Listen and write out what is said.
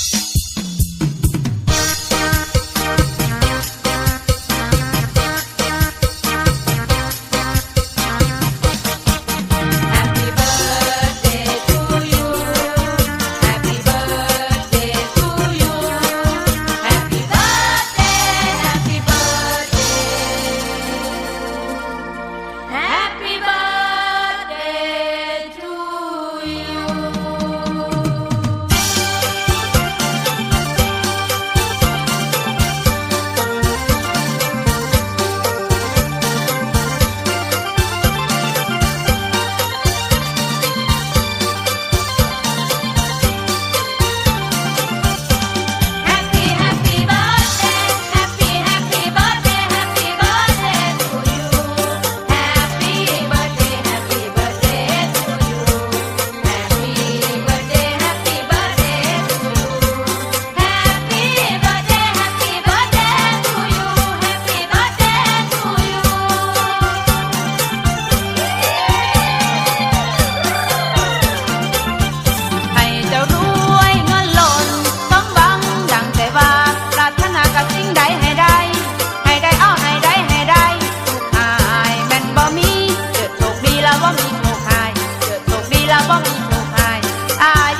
Peace. ละบ่มีผู้ให้อาย